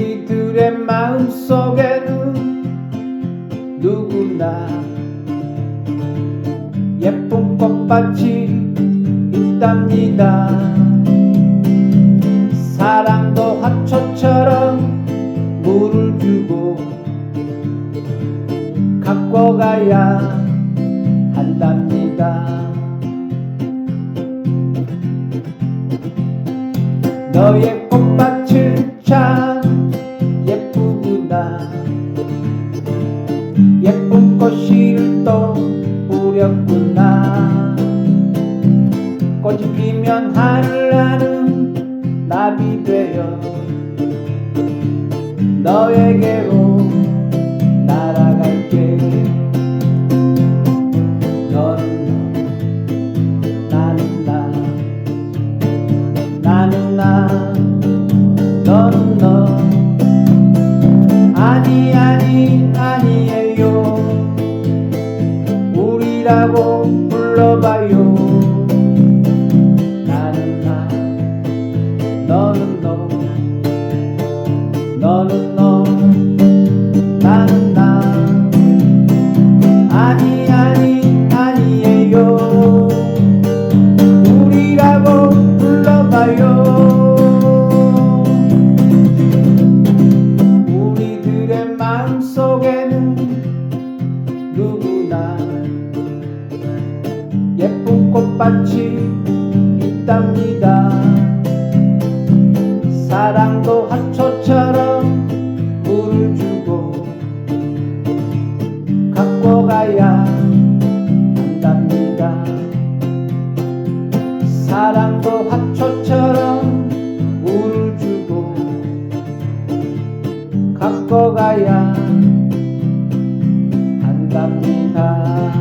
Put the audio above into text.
우리들의 마음속에는 누구나 예쁜 꽃밭이 있답니다. 사랑도 화초처럼 물을 주고 갖고 가야 한답니다. 너의 꽃밭은 참 예쁜 꽃씨를 또 뿌렸구나. 꽃이 피면 하늘 나는 나비 되어 너에게로 우리라고 불러봐요. 나는 나 너는 너 너는 너 꽃밭이 있답니다. 사랑도 화초처럼 물을 주고 갖고 가야 한답니다. 사랑도 화초처럼 물을 주고 갖고 가야 한답니다